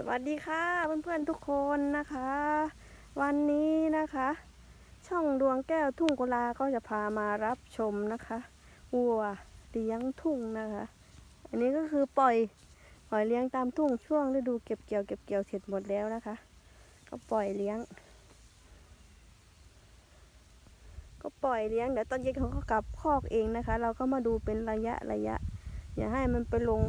สวัสดีค่ะเพื่อนๆทุกคนนะคะ วันนี้นะคะ ช่องดวงแก้วทุ่งกุลาก็จะพามารับชมนะคะวัวเลี้ยงทุ่งนะคะ อันนี้ก็คือปล่อยปล่อยเลี้ยงตามทุ่งช่วงฤดูเก็บเกี่ยวเก็บเกี่ยวเสร็จหมดแล้วนะคะ ก็ปล่อยเลี้ยง ก็ปล่อยเลี้ยงเดี๋ยวตอนเย็นเขาก็กลับคอกเองนะคะ เราก็มาดูเป็นระยะระยะ อย่าให้มันไปลง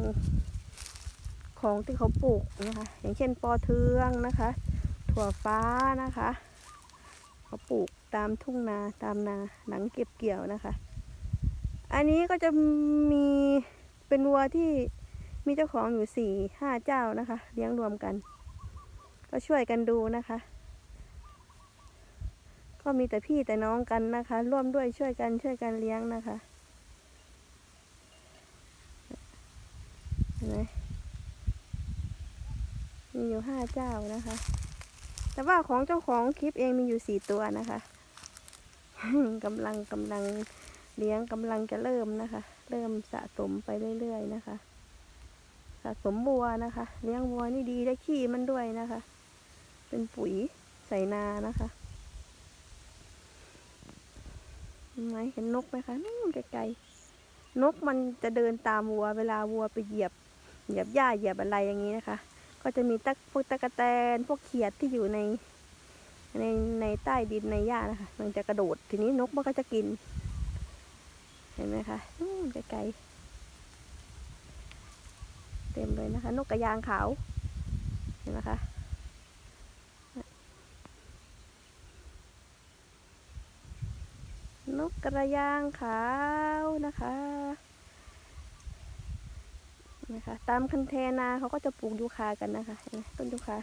ของที่เขาปลูกนะคะ อย่างเช่นปอเทืองนะคะ ถั่วฟ้านะคะ เขาปลูกตามทุ่งนาตามนาหลังเก็บเกี่ยวนะคะ อันนี้ก็จะมีเป็นวัวที่มีเจ้าของอยู่สี่ห้าเจ้านะคะ เลี้ยงรวมกัน ก็ช่วยกันดูนะคะ ก็มีแต่พี่แต่น้องกันนะคะ ร่วมด้วยช่วยกันช่วยกันเลี้ยงนะคะเห็นไหม มีอยู่ห้าเจ้านะคะ แต่ว่าของเจ้าของคลิปเองมีอยู่สี่ตัวนะคะกำลังกำลังเลี้ยงกำลังจะเริ่มนะคะ เริ่มสะสมไปเรื่อยๆนะคะ สะสมบัวนะคะ เลี้ยงวัวนี่ดีได้ขี้มันด้วยนะคะ เป็นปุ๋ยใส่นานะคะไหมเห็นนกไหมคะนู่นไกลๆนกมันจะเดินตามวัว เวลาวัวไปเหยียบ เหยียบหญ้าเหยียบอะไรอย่างนี้นะคะ ก็จะมีตักพวกตะกะแตนพวกเขียดที่อยู่ในในในใต้ดินในหญ้านะคะ มันจะกระโดดทีนี้นกมันก็จะกิน เห็นไหมคะนู่นไกลๆเต็มเลยนะคะ นกกระยางขาว เห็นไหมคะนกกระยางขาวนะคะ นะคะ ตามคันเทนาเขาก็จะปลูกยูคากันนะคะเห็นไหมต้นยูคา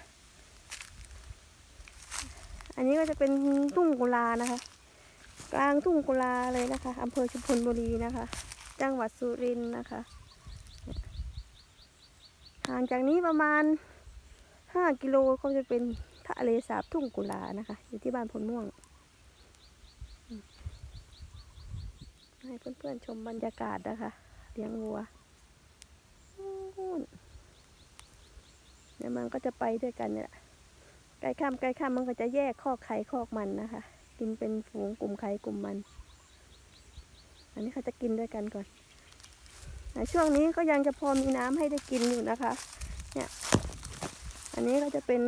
อันนี้ก็จะเป็นทุ่งกุลานะคะ กลางทุ่งกุลาเลยนะคะอำเภอชุมพลบุรีนะคะ จังหวัดสุรินทร์นะคะห่างจากนี้ประมาณห้ากิโลก็จะเป็นทะเลสาบทุ่งกุลานะคะ อยู่ที่บ้านพลม่วง ให้เพื่อนๆชมบรรยากาศนะคะ เลี้ยงวัว นู่นเดี๋ยวมันก็จะไปด้วยกันเนี่ยแหละใกล้ค่ำใกล้ค่ำมันก็จะแยกคอกไข่คอกมันนะคะ กินเป็นฝูงกลุ่มไข่กลุ่มมัน อันนี้เขาจะกินด้วยกันก่อนช่วงนี้ก็ยังจะพอมีน้ำให้ได้กินอยู่นะคะ เนี่ย อันนี้ก็จะเป็น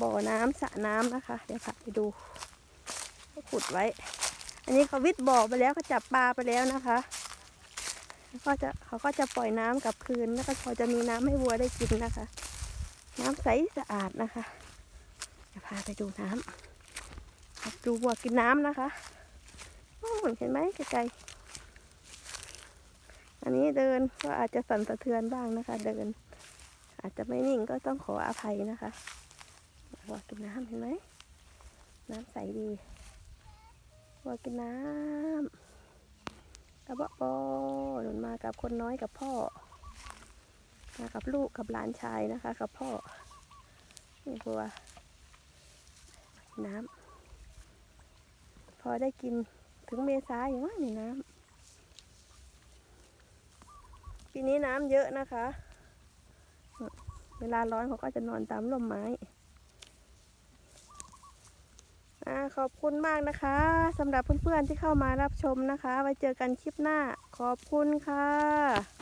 บ่อน้ำสระน้ำนะคะ เดี๋ยวพาไปดูขุดไว้ อันนี้เขาวิทบ่อไปแล้วเขาจับปลาไปแล้วนะคะ ก็จะเขาก็จะปล่อยน้ำกลับคืนแล้วก็พอจะมีน้ำให้วัวได้กินนะคะ น้ำใสสะอาดนะคะจะพาไปดูน้ำดูวัวกินน้ำนะคะโอ้เห็นไหมไกลๆอันนี้เดินก็อาจจะสั่นสะเทือนบ้างนะคะ เดิน อาจจะไม่นิ่งก็ต้องขออภัยนะคะวัวกินน้ำเห็นไหมน้ำใสดีวัวกินน้ำ กระบะปอหนุนมากับคนน้อยกับพ่อ มากับลูกกับหลานชายนะคะ กับพ่อนี่บัวน้ำพอได้กินถึงเมษาอย่างว่านี่น้ำปีนี้น้ำเยอะนะคะ เวลาร้อนเขาก็จะนอนตามร่มไม้ ขอบคุณมากนะคะสำหรับเพื่อนๆที่เข้ามารับชมนะคะ ไว้เจอกันคลิปหน้า ขอบคุณค่ะ